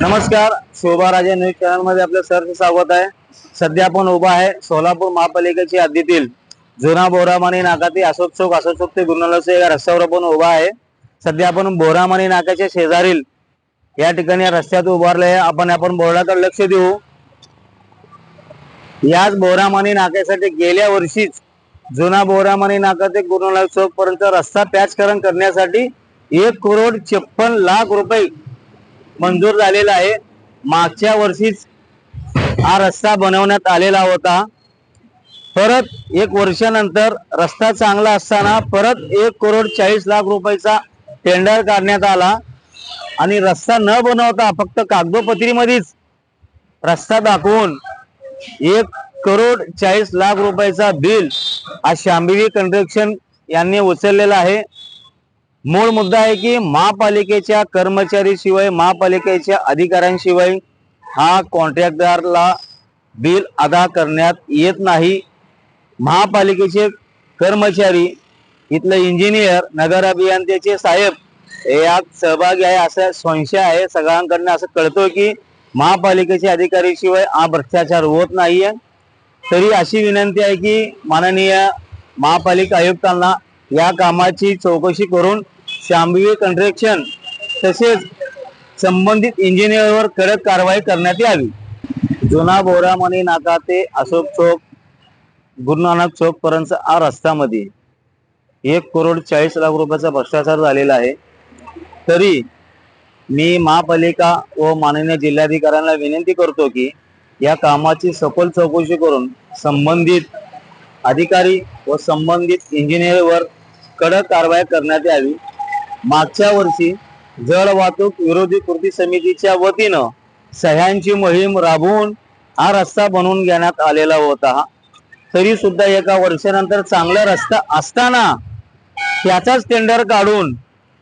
नमस्कार शोभा राजा न्यूज चॅनलमध्ये आपलं सरचं स्वागत आहे. सध्या आपण उभा आहे सोलापूर महापालिकेच्या हद्दीतील जुना बोरामानी नाका ते अशोक चौक अशोक चौक ते गुरुनानकच्या या रस्त्यावर आपण उभा आहे. सध्या आपण बोरामानी नाक्याच्या शेजारील या ठिकाणी या रस्त्यात उभारले आहे. आपण आपण बोर्डाकडे लक्ष देऊ. याच बोरामानी नाक्यासाठी गेल्या वर्षीच जुना बोरामानी नाका ते गुरुनानक चौक पर्यंत रस्ता पॅचकरण करण्यासाठी एक करोड छप्पन लाख रुपये मंजूर झालेला आहे. मागच्या वर्षीच हा रस्ता बनवण्यात आलेला होता. परत एक वर्षानंतर रस्ता चांगला असताना परत एक करोड चाळीस लाख रुपयाचा टेंडर काढण्यात आला. आणि रस्ता न बनवता फक्त कागदोपत्रीमध्येच रस्ता दाखवून एक करोड चाळीस लाख रुपयाचा बिल हा शांबिवी कंस्ट्रक्शन यांनी उचललेला आहे. मूळ मुद्दा आहे की महापालिकेच्या कर्मचारी शिवाय महापालिकेच्या अधिकाऱ्यांशिवाय हा कॉन्ट्रॅक्टदारला बिल अदा करण्यात येत नाही. महापालिकेचे कर्मचारी इथले इंजिनियर नगर अभियंत्याचे साहेब यात सहभागी आहे असा संशय आहे. सगळ्यांकडनं असं कळतोय की महापालिकेचे अधिकारी शिवाय हा भ्रष्टाचार होत नाहीये. तरी अशी विनंती आहे की माननीय महापालिका आयुक्तांना या कामाची चौकशी करून शांभवी कंस्ट्रक्शन तसेच संबंधित इंजिनियरवर कडक कारवाई करण्यात यावी. जुना बोरामणी नाका ते अशोक चौक गुरु नानक चौक हा रस्त्यामध्ये. एक करोड चाळीस लाख रुपयाचा भ्रष्टाचार झालेला आहे. तरी मी महापालिका व माननीय जिल्हाधिकाऱ्यांना विनंती करतो की या कामाची सखोल चौकशी करून संबंधित अधिकारी व संबंधित इंजिनियरवर कडक कारवाई करण्यात यावी. मागच्या वर्षी जड वाहतूक विरोधी कृती समितीच्या वतीनं सह्यांची मोहीम राबवून हा रस्ता बनवून घेण्यात आलेला होता. तरी सुद्धा एका वर्षानंतर चांगला रस्ता असताना त्याचाच टेंडर काढून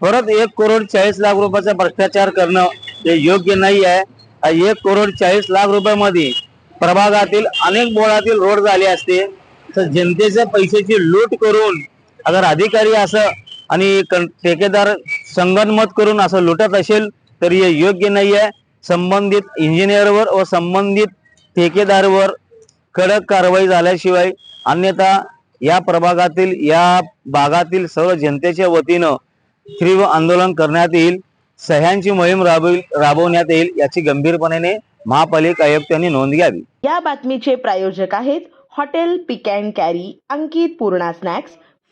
परत एक करोड चाळीस लाख रुपयाचा भ्रष्टाचार करणं हे योग्य नाही आहे. एक करोड चाळीस लाख रुपयामध्ये प्रभागातील अनेक बोळातील रोड झाले असते. तर जनतेच्या पैशाची लूट करून अगर अधिकारी असं आणि ठेकेदार संगनमत करून असं लुटत असेल तर हे योग्य नाही आहे संबंधित इंजिनियरवर व संबंधित ठेकेदारवर कडक कारवाई झाल्याशिवाय अन्यथा या प्रभागातील या भागातील सर्व जनतेच्या वतीनं तीव्र आंदोलन करण्यात येईल. सह्यांची मोहीम राबवी राबवण्यात येईल याची गंभीरपणे महापालिका आयुक्तांनी नोंद घ्यावी. या बातमीचे प्रायोजक आहेत hotel pick and carry Ankit Purna snacks